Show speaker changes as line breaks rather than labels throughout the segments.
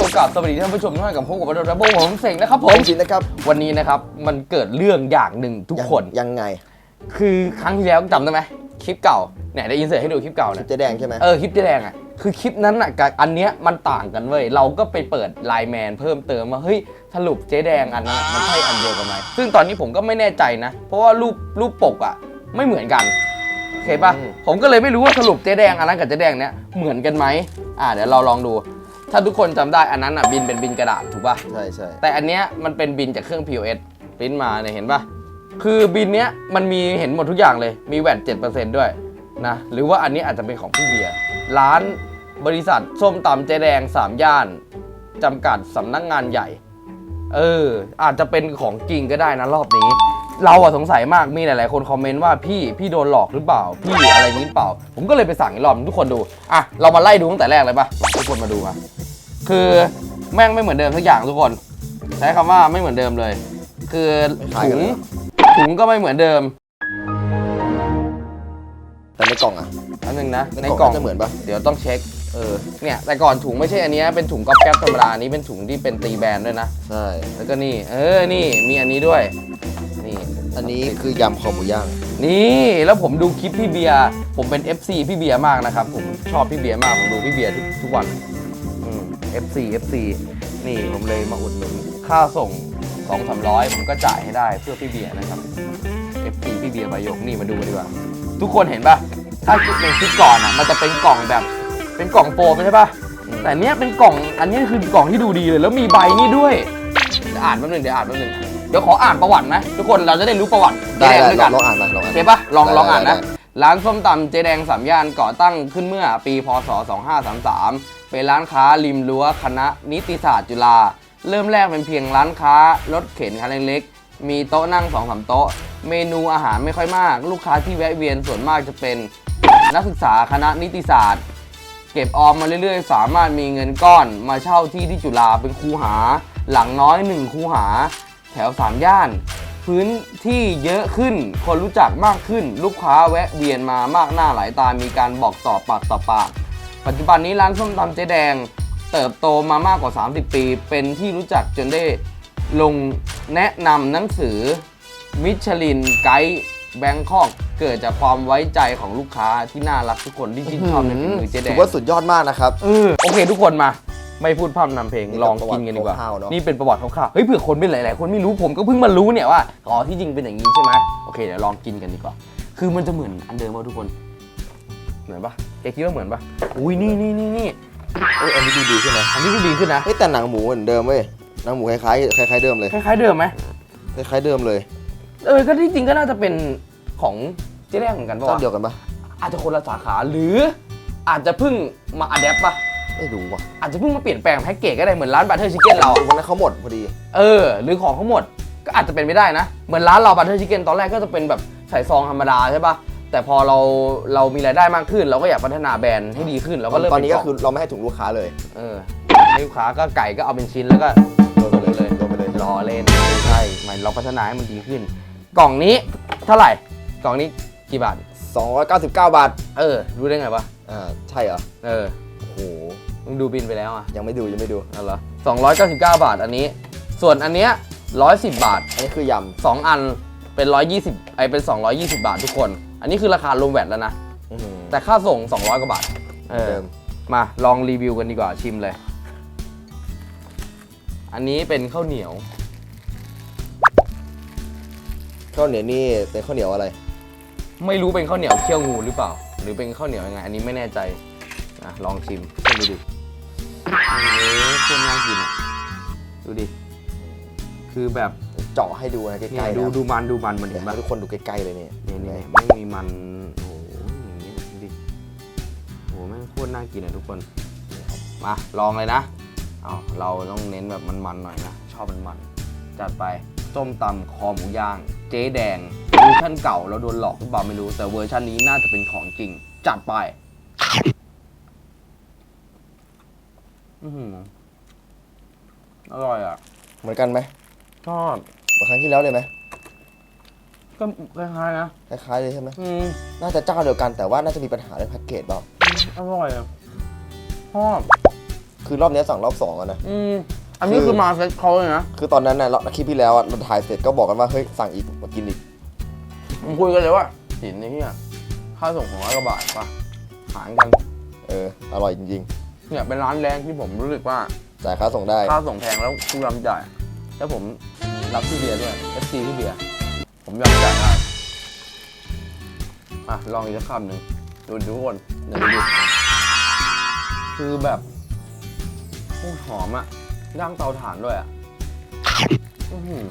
โอกาสสวัสดีท่านผู้ชมทุกท่านกับพบกับเราดับเบิลผมเสงนะครับผ
ผมมจริงนะครับ
วันนี้นะครับมันเกิดเรื่องอย่างหนึ่งทุกคน
ยังไง
คือครั้งที่แล้วจำได้ไหมคลิปเก่าเนี่ยได้ยินเสียงให้ดูคลิปเก่า
คลิ
เนี่
ป
ย
เจ๊แดงใช่ไหม
เออคลิปเจ๊แดงอะคือคลิปนั้นอะกับอันเนี้ยมันต่างกันเว้ยเราก็ไปเปิดไลน์แมนเพิ่มเติมว่าเฮ้ยสรุปเจ๊แดงอันนั้นอะมันใช่อันเดียวกันไหมซึ่งตอนนี้ผมก็ไม่แน่ใจนะ เพราะว่ารูปรูปปกอะไม่เหมือนกันโอเคปะผมก็เลยไม่รู้ว่าสรุปเจ๊แดงอันนั้นกับเจ๊แดงเนี้ยเหมือนกันไหมอ่าเดี๋ยวเราลองดู ถ้าทุกคนจำได้อันนั้นอะบินเป็นบินกระดาษถูกปะ
ใช่ใช่
แต่อันเนี้ยมันเป็นบินจากเครื่อง POS ปริ้นมาเนี่ยเห็นปะคือบินเนี้ยมันมีเห็นหมดทุกอย่างเลย มีแวด7%ด้วยนะ หรือว่าอันนี้อาจจะเป็นของพี่เบียร์ ร้านบริษัทส้มตำเจ๊แดง3ย่านจำกัดสำนักงานใหญ่ เออ อาจจะเป็นของจริงก็ได้นะรอบนี้ เราอะสงสัยมากมีหลายๆคนคอมเมนต์ว่าพี่พี่โดนหลอกหรือเปล่า พี่อะไรนี้หรือเปล่า ผมก็เลยไปสั่งอีกรอบทุกคนดู อะ เรามาไล่ดูตั้งแต่แรกเลยปะมาทุกคนมาดูมา คือแม่งไม่เหมือนเดิมทุกอย่างทุกคน ใช้คำว่าไม่เหมือนเดิมเลย คือถุงถุงก็ไม่เหมือนเดิม
แต่ในกล่องอะ
อันนึงนะ
ใน
ใน
ก
ก
ล่
ล่
อ
องง
จะเหมือนปะ
เดี๋ยวต้องเช็ค เออ เนี่ยแต่ก่อนถุงไม่ใช่อันเนี้ยเป็นถุงก๊อบแก๊บธรรมดาอันนี้เป็นถุงที่เป็นตีแบรนด์ด้วยนะ
ใช่
แล้วก็นี่ เออ นี่ มีอันนี้ด้วย นี่
อันนี้คือยำคอหมูย่าง
นี่ แล้วผมดูคลิปพี่เบียร์ ผมเป็น FC พี่เบียร์มากนะครับ ผมชอบพี่เบียร์มาก ผมดูพี่เบียร์ทุกทุกวันอืม FC FC นี่ผมเลยมาอุดหนุนค่าส่ง2 3 0 0 ผมก็จ่ายให้ได้เพื่อพี่เบียร์นะครับ FC พี่เบียร์บายกนี่มาดูกันดีกว่า ทุกคนเห็นปะถ้าในคลิปก่อนอะมันจะเป็นกล่องแบบ เป็นกล่องโฟมใช่ปะแต่เนี้ยเป็นกล่องอันนี้คือกล่องที่ดูดีเลย แล้วมีใบนี่ด้วยเดี๋ยวอ่านแป๊บนึงเดี๋ยวอ่านแป๊บนึงเดี๋ยวขออ่านประวัติไหมทุกคนเราจะได้รู้ประวัติ
ได้
เจ๊แดง
ได้
ด้วย
ล
กั
อนงลองอ่านมาลองอ่าน
โอเคปะลอง
ได้
ลองอ่าน
ได้
นะ
ได้
ร้านส้มตำเจ๊แดงสามย่านก่อตั้งขึ้นเมื่อปีพศ 2533 เป็นร้านค้าริมรั้วคณะนิติศาสตร์จุฬาเริ่มแรกเป็นเพียงร้านค้ารถเข็นคันเล็กๆมีโต๊ะนั่ง2องสามโต๊ะ เมนูอาหารไม่ค่อยมาก ลูกค้าที่แวะเวียนส่วนมากจะเป็นนักศึกษาคณะนิติศาสตร์ เก็บออมมาเรื่อยๆ สามารถมีเงินก้อนมาเช่าที่ที่จุฬาเป็นคูหา หลังน้อยหนึ่งคูหา แถวสามย่าน พื้นที่เยอะขึ้น คนรู้จักมากขึ้น ลูกค้าแวะเวียนมามากหน้าหลายตามีการบอกต่อปากต่อปาก ปัจจุบันนี้ร้านส้มตำเจ๊แดง เติบโตมามากกว่า 30 ปี เป็นที่รู้จักจนได้ลงแนะนำหนังสือมิชลินไกด์แบงคอกเกิดจากความไว้ใจของลูกค้าที่น่ารักทุกคนที่ชื่นชอบในฝีมือเจ๊แด
ถื
ง
อว่าสุดยอดมากนะครับ
เออโอเคทุกคนมา ไม่พูดพร่ำนำเพลง
นี่
ลอง
ประวั
กิ
ติ
นกันดีกว่า
คร่าวๆเนอะ
นี่เป็นประวัติคร่าวๆเฮ้ยเผื่อคนเป็นหลายๆ คนไม่รู้ผมก็เพิ่งมารู้เนี่ยว่าอ๋อที่จริงเป็นอย่างนี้ใช่ไหมโอเคเดี๋ยวลองกินกันดีกว่า คือมันจะเหมือนอันเดิมป่ะทุกคนเหมือนปะ แกคิดว่าเหมือนปะอุ้ยนี่นี่นี่นี่
เอ้ยอันนี้ดูดีใช่ไหม
อันนี้ก็ดีขึ้นนะ
เฮ้ยแต่หนังหมูเหมือนเดิมเว้ยหนังหมูคล้ายๆคล้ายๆเดิมเลย
คล้ายๆเดิมไหม
คล้ายๆเดิมเลย
เออก็ที่จริงก็น่าจะเป็นของเจ๊แดงเหมือนกันปะ
เจ้าวะเดียวกันปะ
อาจจะคนละสาขาหรืออาจจะเพิ่งมาอัดแอปปะ
ไม่รู้ว่ะ
อาจจะเพิ่งมาเปลี่ยนแปลงแพ็กเกจก็ได้เหมือนร้านบัตเตอร์ชิคเก้นเราอะ
วันนั้นเขาหมดพอดี
เออ หรือของเขาหมดก็อาจจะเป็นไม่ได้นะ เหมือนร้านเราบัตเตอร์ชิคเก้นตอนแรกก็จะเป็นแบบใส่ซองธรรมดาใช่ปะ แต่พอเราเรามีรายได้มากขึ้น เราก็อยากพัฒนาแบรนด์ให้ดีขึ้นเราก็เริ่ม
ตอนนี้ก็
เป็
คือเราไม่ให้ถุงลูกค้าเลย
เออให้ลูกค้าก็ไก่ก็เอาเป็นชิ้นแล้วก็
โดนไปเลยโดนไปเลย
รอเล่นไม่ใช่หมายเราพัฒนาให้มันดีขึ้น กล่องนี้เท่าไหร่กล่องนี้กี่บาท
299 บาท
เออ รู้ได้ไงวะ
อ่าใช่เหรอ
เออ
โอ้โห
มึงดูบินไปแล้วอะ
ยังไม่ดูยังไม่ดู
เอาเหรอ299 บาทอันนี้ ส่วนอันเนี้ย110 บาท
อันนี้คือย
สองอันเป็น 120ไอเป็น 220 บาททุกคน อันนี้คือราคารวมแวตแล้วนะำ
อื้อหือ
แต่ค่าส่ง 200 กว่าบาทเออ
เดิม
มาลองรีวิวกันดีกว่าชิมเลย อันนี้เป็นข้าวเหนียว
ข้าวเหนียวนี่เป็นข้าวเหนียวอะไร
ไม่รู้เป็นข้าวเหนียวเคี่ยวงูหรือเปล่า หรือเป็นข้าวเหนียวยังไง อันนี้ไม่แน่ใจอะลองชิมชิมดูดิเออโคตรน่ากินอะดูดิ คือแบบ
เจาะให้ดูนะใก
เนี่
ล้
ย
ๆ
ดู
นะ
ดูมันดูมันมัน
เดี๋
เห็
ยวน
ปะ
ให้ทุกคนดูใกล้ๆเลยเนี่ย
เนี่ยเนี่ยไม่มีมันโอ้โหอย่างเงี้ยดูดิโอ้โหแม่งโคตรน่ากินอะทุกคนมาลองเลยนะเอาเราต้องเน้นแบบมันๆหน่อยนะชอบมันๆจัดไปส้มตำคอหมูย่าง เจ๊แดงเวอร์ชันเก่าเราโดนหลอกหรือเปล่าไม่รู้ แต่เวอร์ชันนี้น่าจะเป็นของจริง จัดไปอือหืออร่อยอะ
เหมือนกันไหม
ชอบ
เหมือนครั้งที่แล้วเลยไหม
ก็คล้ายๆนะ
คล้ายๆเลยใช่ไหม
อืม
น่าจะเจ้าเดียวกันแต่ว่าน่าจะมีปัญหาเรื่องแพ็กเกจเปล่า
อร่อยอะชอบ
คือรอบเนี้ยสั่งรอบสองอะนะ
อืมอันนี้คือมาเซ็ตเขาเลยนะ
คือตอนนั้นน่ะเราคลิปที่แล้วอะเราถ่ายเสร็จก็บอกกันว่าเฮ้ยสั่งอีกมากินอีก
ผมคุยกันเลยว่าสินนี่เฮียค่าส่งของร้อยกว่าบาทป่ะหารกัน
เอออร่อยจริง
เนี่ยเป็นร้านแรกที่ผมรู้สึกว่า
ๆจ่ายค่าส่งได้
ค่าส่งแพงแล้วกูยอมจ่าย แล้วผมรับพี่เบียร์ด้วย FC พี่เบียร์ ผมยอมจ่ายได้อะ ลองอีกสักคำหนึ่งดูดูทุกคนเดี๋ยวดูดิคือแบบโอ้หอมอะย่างเตาถ่านด้วยอะอื้อหือ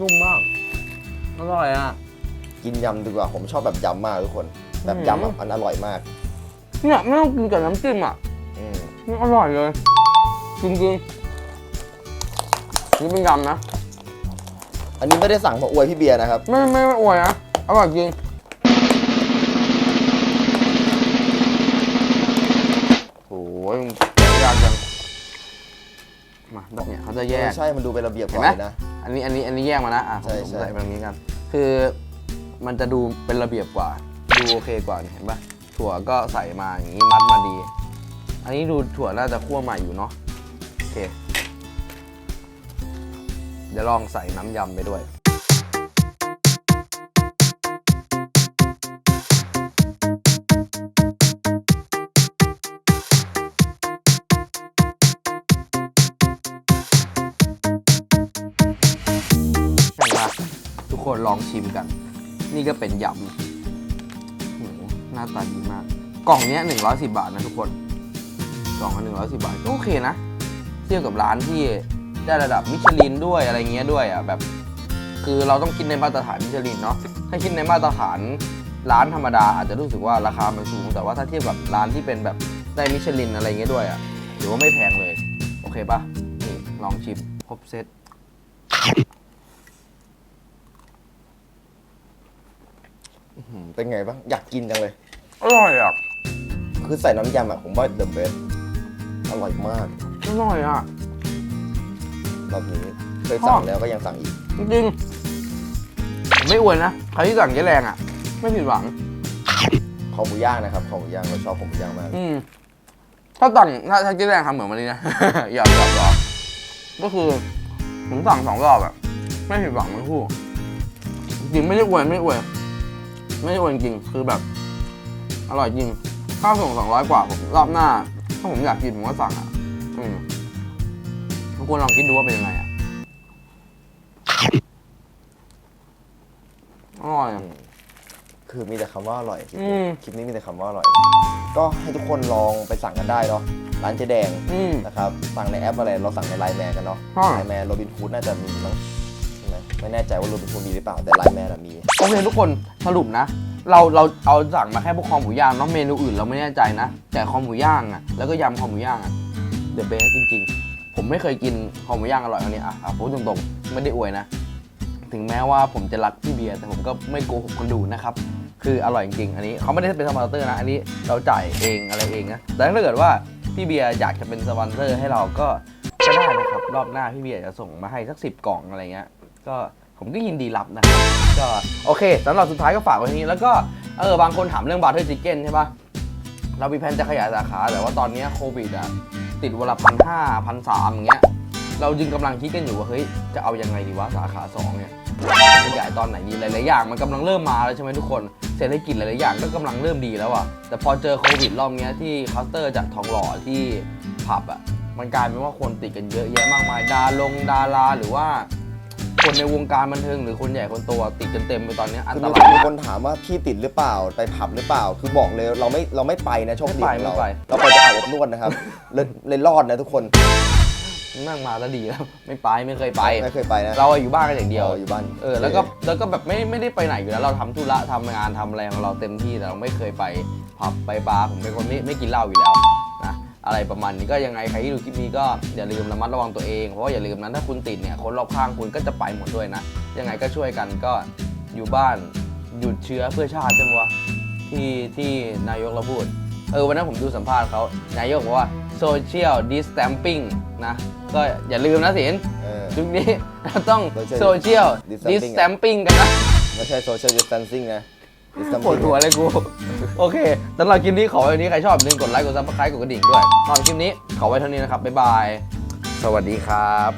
นุ่มมากอร่อยอะ
กินยำดีกว่า ผมชอบแบบยำมากทุกคน แบบ
อืม
ยำอะมันอร่อยมาก
เนี่ยไม่ต้องกินกับน้ำจิ้มอะ
อืม
นี่อร่อยเลยจริงๆ นี่เป็นยำนะ
อันนี้ไม่ได้สั่งมาอวยพี่เบียร์นะครับ
ไม่ไม่ไม่อวยนะอร่อยจริงโอ้ยยากจังมาแบบเนี้ยเขาจะแยก
ใช่ มันดูเป็นระเบียบก
เห็น
ว่า
ไหม
เลยนะ
อันนี้อันนี้อันนี้แยกมานะอะผม
ใช่
ผม
ใช่
ใส่แบบนี้กัน คือมันจะดูเป็นระเบียบกว่า ดูโอเคกว่าเนี่ยเห็นปะถั่วก็ใส่มาอย่างนี้มัดมาดี อันนี้ดูถั่วน่าจะคั่วใหม่อยู่เนาะโอเคเดี๋ยวลองใส่น้ำยำไปด้วยใช่ปะทุกคนลองชิมกัน นี่ก็เป็นยำโหหน้าตาดีมาก กล่องเนี้ย110 บาทนะทุกคนกล่องละ110 บาทก็โอเคนะ เทียบกับร้านที่ ได้ระดับมิชลินด้วยอะไรเงี้ยด้วยอะแบบ คือเราต้องคิดในมาตรฐานมิชลินเนาะถ้าคิดในมาตรฐานร้านธรรมดาอาจจะรู้สึกว่าราคามันสูง แต่ว่าถ้าเทียบกับร้านที่เป็นแบบได้มิชลินอะไรเงี้ยด้วยอะถือว่าไม่แพงเลย โอเคปะนี่ลองชิมครบเซต
อืมเป็นไงบ้าง อยากกินจังเลย
อร่อยอะ
คือใส่น้ำยำอะผมว่าเดอะเบสอร่อยมาก
อร่อยอะ
รอบนี้เคยสั่งแล้วก็ยังสั่งอีก
จริงๆผมไม่อวยนะใครที่สั่งเจ๊แรงอะ ไม่ผิดหวัง
คอหมูย่างนะครับคอหมูย่างเราชอบคอหมูย่างมาก
อืมถ้าสั่งถ้าถ้าเจ๊แรงทำเหมือนวันนี้นะหยอกหยอกหยอกก็คือผมสั่งสองรอบแบบไม่ผิดหวังทั้งคู่จริงไม่ได้อวยไม่ได้อวยไม่ได้อวยจริงๆคือแบบ อร่อยจริงค่าส่งสองร้อยกว่าผมรอบหน้า ถ้าผมอยากกินผมก็สั่งอะอืมทุ กคนลองคิดดูว่าเป็นยังไงอะอร่อยอะ
คือมีแต่คำว่าอร่อยคลิป
อื
นี้
ม
คลิปนี้มีแต่คำว่าอร่อย ก็ให้ทุกคนลองไปสั่งกันได้เนาะร้านเจ๊แดง
อืม
นะครับสั่งในแอปอะไรเราสั่งในไลน์แมนกันเนาะ
ใช่
ไลน์แมนโรบินฮูดน่าจะมีมั้งใช่ไหมไม่แน่ใจว่าโรบินฮูดมีหรือเปล่าแต่ไลน์แมนอะมี
โอเคทุกคนสรุปนะ เราเราเอาสั่งมาแค่พวกคอหมูย่างเนาะเมนูอื่นเราไม่แน่ใจนะ แต่คอหมูย่างอะแล้วก็ยำคอหมูย่างอะเดอะเบสจริงๆ ผมไม่เคยกินคอหมูย่างอร่อยเท่านี้อะอะพูดตรงๆ ไม่ได้อวยนะ ถึงแม้ว่าผมจะรักพี่เบียร์แต่ผมก็ไม่โกหกคนดูนะครับ คืออร่อยจริงๆอันนี้เขาไม่ได้เป็นสปอนเซอร์นะ อันนี้เราจ่ายเองอะไรเองนะแต่ถ้าเกิดว่าพี่เบียร์อยากจะเป็นสปอนเซอร์ให้เราก็ก็ได้นะครับรอบหน้าพี่เบียร์จะส่งมาให้สักสิบกล่องอะไรเงี้ยก็ผมก็ยินดีรับนะครับก็โอเคสำหรับสุดท้ายก็ฝากไว้ที่นี้แล้วก็เออบางคนถามเรื่องบาร์เทอร์ชิเก้นใช่ปะเรามีแผนจะขยายสาขาแต่ว่าตอนนี้โควิดอะ ติดวันละพันห้าพันสามอย่างเงี้ย เราจึงกำลังคิดกันอยู่ว่าเฮ้ยจะเอายังไงดีวะสาขาสองเนี่ยขยายตอนไหนดีหลายๆอย่างมันกำลังเริ่มมาแล้วใช่ไหมทุกคนเศรษฐกิจหลายๆอย่างก็กำลังเริ่มดีแล้วอะแต่พอเจอโควิดรอบเนี้ยที่คลัสเตอร์จากทองหล่อที่ผับอะมันกลายเป็นว่าคนติดกันเยอะแยะมากมายดาลงดาราหรือว่า คนในวงการบันเทิงหรือคนใหญ่คนโตอะติดกันเต็มไปตอนเนี้ยอัน
คือ
ต
มี
ราย
มี
นะ
คนถามว่าพี่ติดหรือเปล่าไปผับหรือเปล่า คือบอกเลยเราไม่เราไม่ไปนะโชคดี
ไม่
ของ
ไป
เรา
ไม่ไป
เราไปจะอาบอบนวดนะครับเลยเลยรอดนะทุกคน
นั่งมาแล้วดีแล้วไม่ไปไม่เคยไป
ไม่เคยไปนะ
เราอะอยู่บ้านกันอย่างเดียว
อ๋ออยู่บ้าน
เออแล้วก็แล้วก็แบบไม่ไม่ได้ไปไหนอยู่แล้วเราทำธุระทำงานทำอะไรของเราเต็มที่แต่เราไม่เคยไปผับไปบาร์ผมเป็นคนไม่ไม่กินเหล้าอยู่แล้วนะ อะไรประมาณนี้ก็ยังไงใครที่ดูคลิปนี้ก็อย่าลืมระมัดระวังตัวเองเพราะว่าอย่าลืมนะถ้าคุณติดเนี่ยคนรอบข้างคุณก็จะไปหมดด้วยนะ ยังไงก็ช่วยกันก็อยู่บ้านหยุดเชื้อเพื่อชาติใช่ไหมวะที่ที่นายกเราพูดเออวันนั้นผมดูสัมภาษณ์เขานายกบอกว่า social distancing นะ ก็อย่าลืมนะสิน
เออ
ยุคนี้เราต้อง
Social
social
distancing
distancing กันนะ
ไม่ใช่ social distancing นะ something
ปวดหัวเลยกู โอเคสำหรับคลิปนี้ขอไว้เท่านี้ใครชอบอย่าลืมกดไลค์กดซับสไครต์กดกระดิ่งด้วยสำหรับคลิปนี้ขอไว้เท่านี้นะครับบ๊ายบาย สวัสดีครับ